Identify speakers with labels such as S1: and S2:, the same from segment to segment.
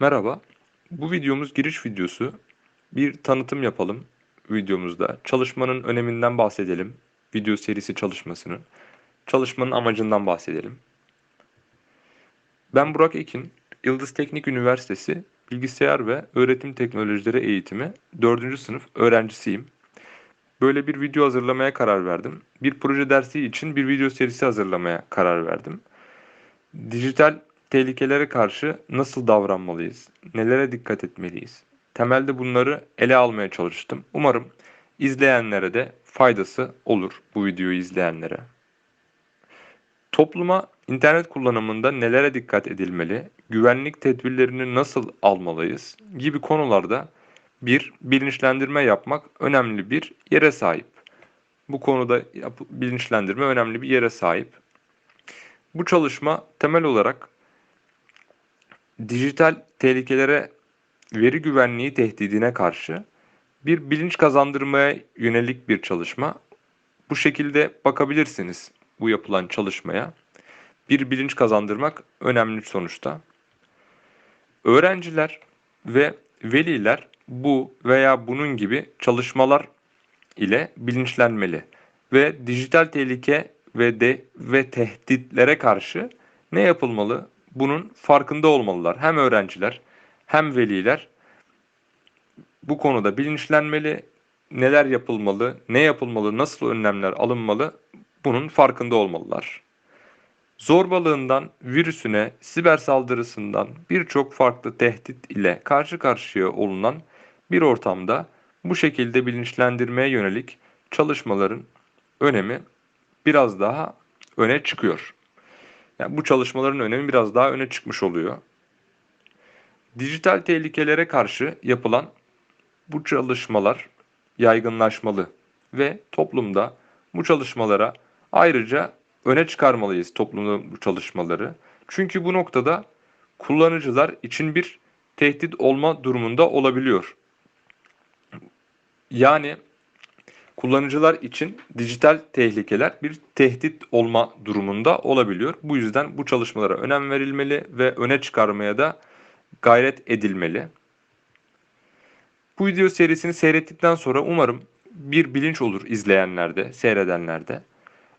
S1: Merhaba. Bu videomuz giriş videosu. Bir tanıtım yapalım videomuzda. Çalışmanın öneminden bahsedelim. Video serisi çalışmasının. Çalışmanın amacından bahsedelim. Ben Burak Ekin. Yıldız Teknik Üniversitesi Bilgisayar ve Öğretim Teknolojileri Eğitimi 4. sınıf öğrencisiyim. Böyle bir video hazırlamaya karar verdim. Bir proje dersi için bir video serisi hazırlamaya karar verdim. Dijital tehlikelere karşı nasıl davranmalıyız? Nelere dikkat etmeliyiz? Temelde bunları ele almaya çalıştım. Umarım izleyenlere de faydası olur bu videoyu izleyenlere. Topluma internet kullanımında nelere dikkat edilmeli, güvenlik tedbirlerini nasıl almalıyız gibi konularda bir bilinçlendirme yapmak önemli bir yere sahip. Bu konuda bilinçlendirme önemli bir yere sahip. Bu çalışma temel olarak dijital tehlikelere veri güvenliği tehdidine karşı bir bilinç kazandırmaya yönelik bir çalışma. Bu şekilde bakabilirsiniz bu yapılan çalışmaya. Bir bilinç kazandırmak önemli sonuçta. Öğrenciler ve veliler bu veya bunun gibi çalışmalar ile bilinçlenmeli ve dijital tehlike ve de ve tehditlere karşı ne yapılmalı? Bunun farkında olmalılar. Hem öğrenciler hem veliler bu konuda bilinçlenmeli. Neler yapılmalı, ne yapılmalı, nasıl önlemler alınmalı bunun farkında olmalılar. Zorbalığından virüsüne, siber saldırısından birçok farklı tehdit ile karşı karşıya olunan bir ortamda bu şekilde bilinçlendirmeye yönelik çalışmaların önemi biraz daha öne çıkıyor. Yani bu çalışmaların önemi biraz daha öne çıkmış oluyor. Dijital tehlikelere karşı yapılan bu çalışmalar yaygınlaşmalı ve toplumda bu çalışmalara ayrıca öne çıkarmalıyız toplumda bu çalışmaları. Çünkü bu noktada kullanıcılar için bir tehdit olma durumunda olabiliyor. Yani kullanıcılar için dijital tehlikeler bir tehdit olma durumunda olabiliyor. Bu yüzden bu çalışmalara önem verilmeli ve öne çıkarmaya da gayret edilmeli. Bu video serisini seyrettikten sonra umarım bir bilinç olur izleyenlerde, seyredenlerde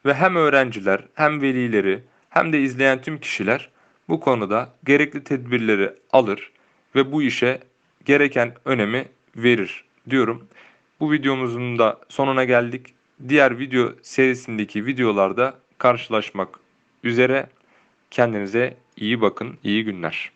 S1: ve hem öğrenciler hem velileri hem de izleyen tüm kişiler bu konuda gerekli tedbirleri alır ve bu işe gereken önemi verir diyorum. Bu videomuzun da sonuna geldik. Diğer video serisindeki videolarda karşılaşmak üzere. Kendinize iyi bakın, iyi günler.